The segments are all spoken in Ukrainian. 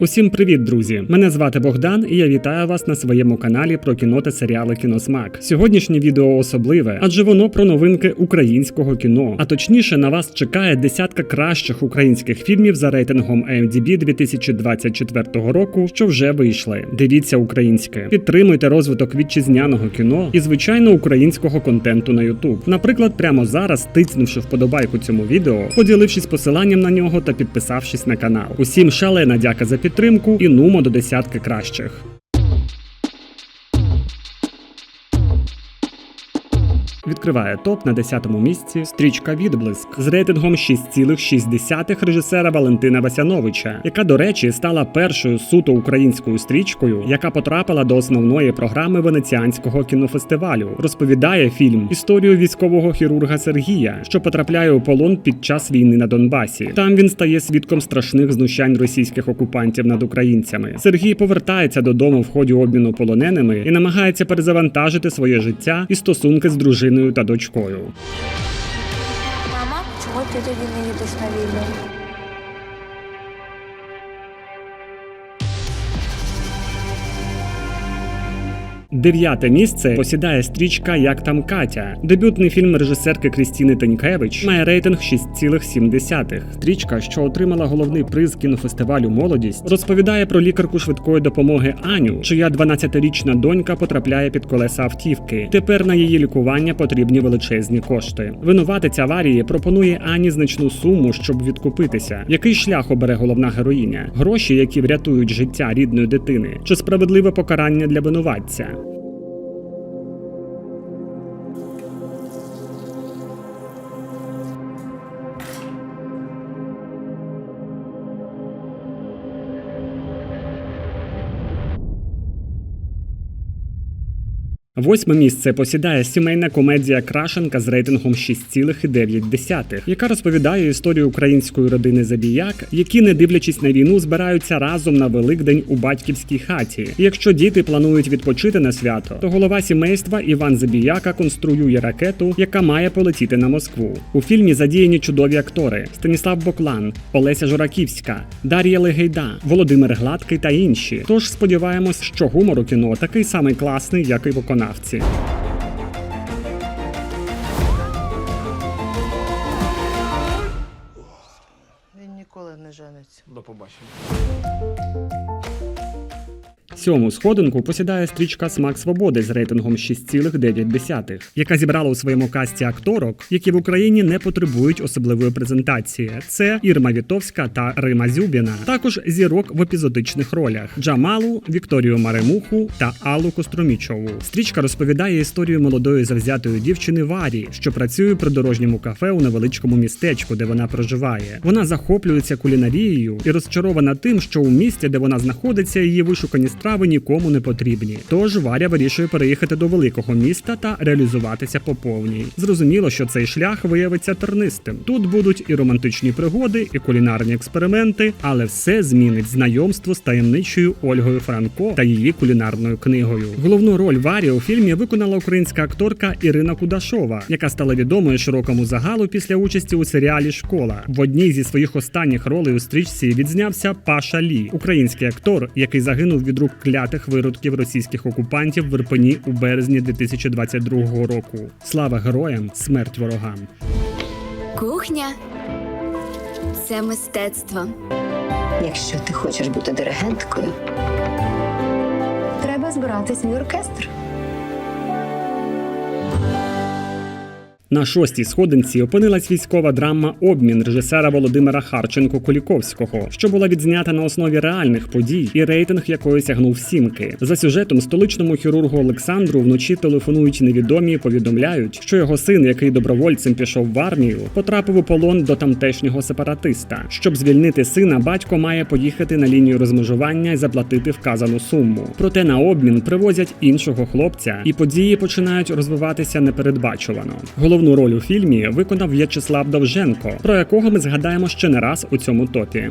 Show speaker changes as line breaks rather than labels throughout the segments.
Усім привіт, друзі! Мене звати Богдан, і я вітаю вас на своєму каналі про кіно та серіали Кіносмак. Сьогоднішнє відео особливе, адже воно про новинки українського кіно. А точніше, на вас чекає десятка кращих українських фільмів за рейтингом IMDb 2024 року, що вже вийшли. Дивіться українське, підтримуйте розвиток вітчизняного кіно і звичайно українського контенту на YouTube. Наприклад, прямо зараз, тицнувши вподобайку цьому відео, поділившись посиланням на нього та підписавшись на канал. Усім шалена дяка за підтримку і нумо до десятки кращих. Відкриває топ на 10-му місці стрічка Відблиск з рейтингом 6,6 режисера Валентина Васяновича, яка, до речі, стала першою суто українською стрічкою, яка потрапила до основної програми венеціанського кінофестивалю. Розповідає фільм історію військового хірурга Сергія, що потрапляє у полон під час війни на Донбасі. Там він стає свідком страшних знущань російських окупантів над українцями. Сергій повертається додому в ході обміну полоненими і намагається перезавантажити своє життя і стосунки з дружиною та дочкою.
Мама, чому ти тоді не їдеш на війну?
Дев'яте місце посідає стрічка Як там Катя. Дебютний фільм режисерки Крістіни Тенькевич має рейтинг 6,7. Стрічка, що отримала головний приз кінофестивалю Молодість, розповідає про лікарку швидкої допомоги Аню, чия 12-річна донька потрапляє під колеса автівки. Тепер на її лікування потрібні величезні кошти. Винуватець аварії пропонує Ані значну суму, щоб відкупитися. Який шлях обере головна героїня? Гроші, які врятують життя рідної дитини, чи справедливе покарання для винуватця? Восьме місце посідає сімейна комедія Крашенка з рейтингом 6,9, яка розповідає історію української родини Забіяк, які, не дивлячись на війну, збираються разом на Великдень у батьківській хаті. Якщо діти планують відпочити на свято, то голова сімейства Іван Забіяка конструює ракету, яка має полетіти на Москву. У фільмі задіяні чудові актори: Станіслав Боклан, Олеся Жураківська, Дар'я Легейда, Володимир Гладкий та інші. Тож сподіваємось, що гумор у кіно такий самий класний, як і виконавці.
Він ніколи не жениться.
До побачення.
Сьому сходинку посідає стрічка Смак свободи з рейтингом 6,9, яка зібрала у своєму касті акторок, які в Україні не потребують особливої презентації. Це Ірма Вітовська та Рима Зюбіна. Також зірок в епізодичних ролях: Джамалу, Вікторію Маремуху та Аллу Костромічову. Стрічка розповідає історію молодої завзятої дівчини Варі, що працює при дорожньому кафе у невеличкому містечку, де вона проживає. Вона захоплюється кулінарією і розчарована тим, що у місті, де вона знаходиться, її вишукані страви нікому не потрібні. Тож Варя вирішує переїхати до великого міста та реалізуватися по повній. Зрозуміло, що цей шлях виявиться тернистим. Тут будуть і романтичні пригоди, і кулінарні експерименти, але все змінить знайомство з таємничою Ольгою Франко та її кулінарною книгою. Головну роль Варі у фільмі виконала українська акторка Ірина Кудашова, яка стала відомою широкому загалу після участі у серіалі Школа. В одній зі своїх останніх ролей у стрічці відзнявся Паша Лі, український актор, який загинув від рук клятих виродків російських окупантів в Ірпені у березні 2022 року. Слава героям, смерть ворогам.
Кухня це мистецтво.
Якщо ти хочеш бути диригенткою, треба збиратись в оркестр.
На шостій сходинці опинилась військова драма Обмін режисера Володимира Харченко Куліковського, що була відзнята на основі реальних подій і рейтинг якої сягнув сімки. За сюжетом столичному хірургу Олександру вночі телефонують невідомі повідомляють, що його син, який добровольцем пішов в армію, потрапив у полон до тамтешнього сепаратиста. Щоб звільнити сина, батько має поїхати на лінію розмежування і заплатити вказану суму. Проте на обмін привозять іншого хлопця, і події починають розвиватися непередбачувано. Головну роль у фільмі виконав В'ячеслав Довженко, про якого ми згадаємо ще не раз у цьому топі.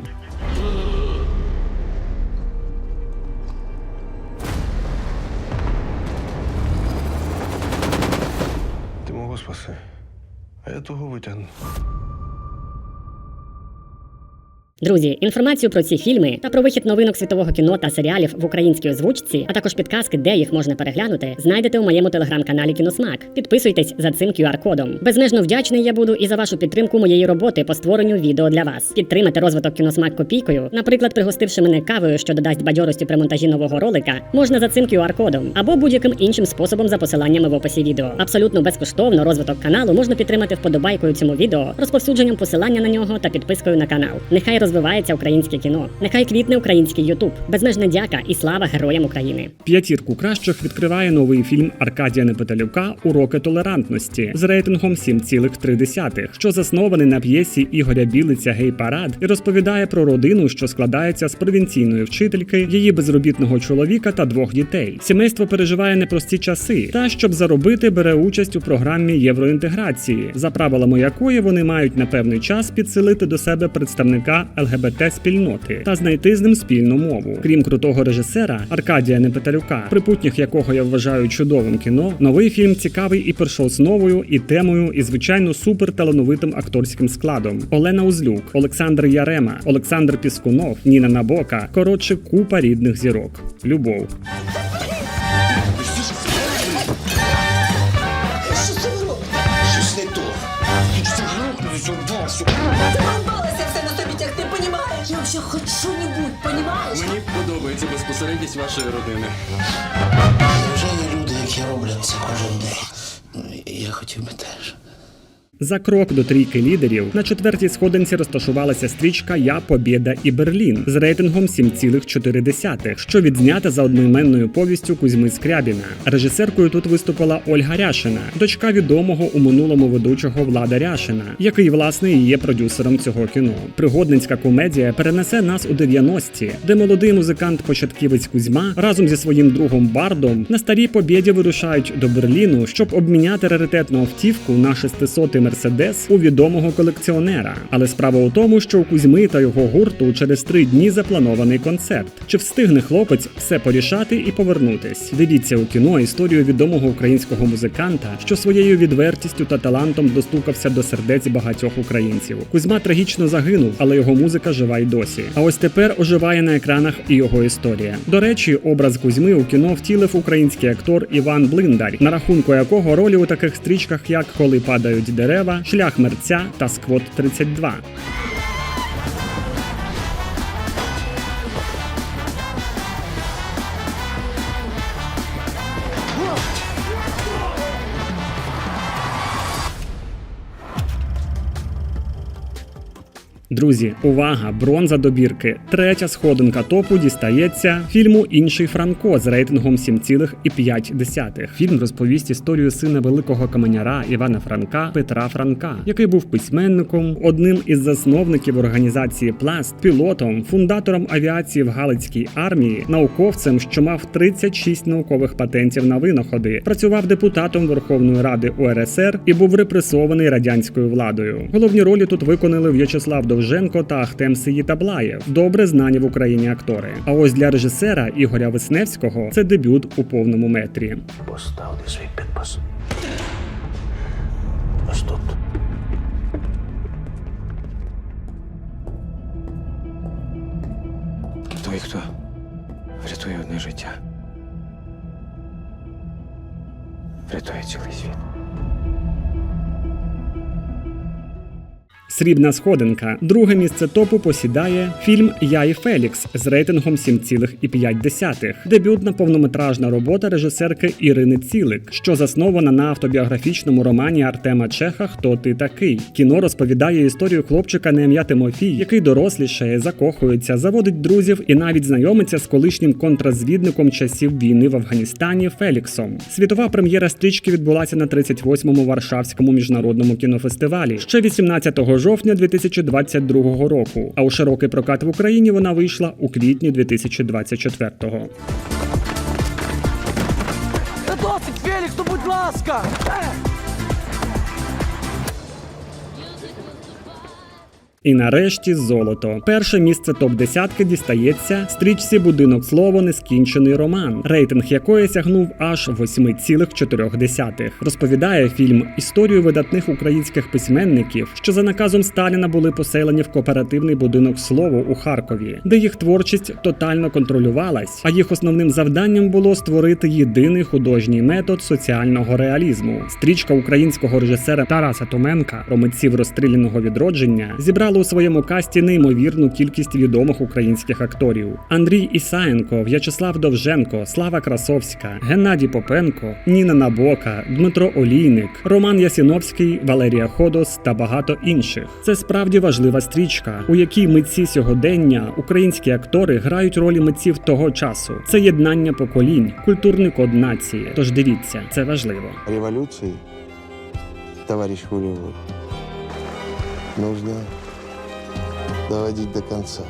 Друзі, інформацію про ці фільми та про вихід новинок світового кіно та серіалів в українській озвучці, а також підказки, де їх можна переглянути, знайдете у моєму телеграм-каналі Кіносмак. Підписуйтесь за цим QR-кодом. Безмежно вдячний я буду і за вашу підтримку моєї роботи по створенню відео для вас. Підтримати розвиток кіносмак копійкою, наприклад, пригостивши мене кавою, що додасть бадьорості при монтажі нового ролика, можна за цим QR-кодом або будь-яким іншим способом за посиланнями в описі відео. Абсолютно безкоштовно розвиток каналу можна підтримати вподобайкою цьому відео, розповсюдженням посилання на нього та підпискою на канал. Нехай розвивається українське кіно, нехай квітне український Ютуб. Безмежна дяка і слава героям України.
П'ятірку кращих відкриває новий фільм Аркадія Непетелюка Уроки толерантності з рейтингом 7,3, що заснований на п'єсі Ігоря Білиця Гей Парад і розповідає про родину, що складається з провінційної вчительки, її безробітного чоловіка та двох дітей. Сімейство переживає непрості часи, та щоб заробити, бере участь у програмі євроінтеграції, за правилами якої вони мають на певний час підсилити до себе представника ЛГБТ спільноти та знайти з ним спільну мову. Крім крутого режисера Аркадія Непетелюка, припутніх якого я вважаю чудовим кіно, новий фільм цікавий і першоосновою, і темою, і звичайно суперталановитим акторським складом. Олена Узлюк, Олександр Ярема, Олександр Піскунов, Ніна Набока. Коротше, купа рідних зірок. Любов.
Не то. Це грохнуть
все на собі тягти, понімаєш? Я вообще хоч что-нибудь, понимаешь?
Мені подобається безпосередність вашої родини.
Вже є люди, які роблять це кожен день. Ну, і Я хотів би теж.
За крок до трійки лідерів на четвертій сходинці розташувалася стрічка Я Побєда і Берлін з рейтингом 7,4, що відзнята за одноіменною повістю Кузьми Скрябіна. Режисеркою тут виступила Ольга Ряшина, дочка відомого у минулому ведучого Влада Ряшина, який власне і є продюсером цього кіно. Пригодницька комедія перенесе нас у 90-ті, де молодий музикант-початківець Кузьма разом зі своїм другом Бардом на старій побєді вирушають до Берліну, щоб обміняти раритетну автівку на 600 Мерседес у відомого колекціонера. Але справа у тому, що у Кузьми та його гурту через три дні запланований концерт. Чи встигне хлопець все порішати і повернутись? Дивіться у кіно історію відомого українського музиканта, що своєю відвертістю та талантом достукався до сердець багатьох українців. Кузьма трагічно загинув, але його музика жива й досі. А ось тепер оживає на екранах і його історія. До речі, образ Кузьми у кіно втілив український актор Іван Блиндар, на рахунку якого ролі у таких стрічках, як Коли падають дерева, Шлях мерця та Сквот 32. Друзі, увага! Бронза добірки. Третя сходинка топу дістається фільму Інший Франко з рейтингом 7,5. Фільм розповість історію сина великого каменяра Івана Франка Петра Франка, який був письменником, одним із засновників організації Пласт, пілотом, фундатором авіації в Галицькій армії, науковцем, що мав 36 наукових патентів на винаходи, працював депутатом Верховної Ради УРСР і був репресований радянською владою. Головні ролі тут виконали В'ячеслав Довженко та Ахтем Сиїтаблаєв, добре знані в Україні актори. А ось для режисера Ігоря Висневського це дебют у повному метрі.
Поставте свій підпис. Ось тут.
Той, хто врятує одне життя. Врятує цілий світ.
Срібна сходинка. Друге місце топу посідає фільм Я і Фелікс з рейтингом 7,5. Дебютна повнометражна робота режисерки Ірини Цілик, що заснована на автобіографічному романі Артема Чеха Хто ти такий. Кіно розповідає історію хлопчика на ім'я Тимофій, який дорослішає, закохується, заводить друзів і навіть знайомиться з колишнім контразвідником часів війни в Афганістані Феліксом. Світова прем'єра стрічки відбулася на 38-му Варшавському міжнародному кінофестивалі ще 18 жовтня 2022 року. А у широкий прокат в Україні вона вийшла у квітні 2024-го.
Та досить, Фелікс, будь ласка!
І нарешті золото. Перше місце топ десятки дістається стрічці Будинок слово нескінчений роман, рейтинг якої сягнув аж 8,4. Розповідає фільм історію видатних українських письменників, що за наказом Сталіна були поселені в кооперативний будинок слово у Харкові, де їх творчість тотально контролювалась, а їх основним завданням було створити єдиний художній метод соціального реалізму. Стрічка українського режисера Тараса Томенка про митців розстріляного відродження зібрала у своєму касті неймовірну кількість відомих українських акторів: Андрій Ісаєнко, В'ячеслав Довженко, Слава Красовська, Геннадій Попенко, Ніна Набока, Дмитро Олійник, Роман Ясіновський, Валерія Ходос та багато інших. Це справді важлива стрічка, у якій митці сьогодення, українські актори грають ролі митців того часу. Це єднання поколінь, культурний код нації. Тож дивіться, це важливо.
революции, товарищ Хулиевой, нужно доводить до конца.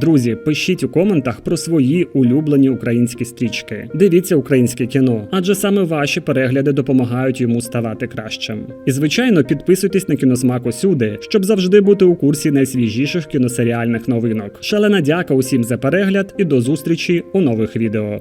Друзі, пишіть у коментах про свої улюблені українські стрічки. Дивіться українське кіно, адже саме ваші перегляди допомагають йому ставати кращим. І звичайно, підписуйтесь на кіносмак усюди, щоб завжди бути у курсі найсвіжіших кіносеріальних новинок. Шалена дяка усім за перегляд і до зустрічі у нових відео.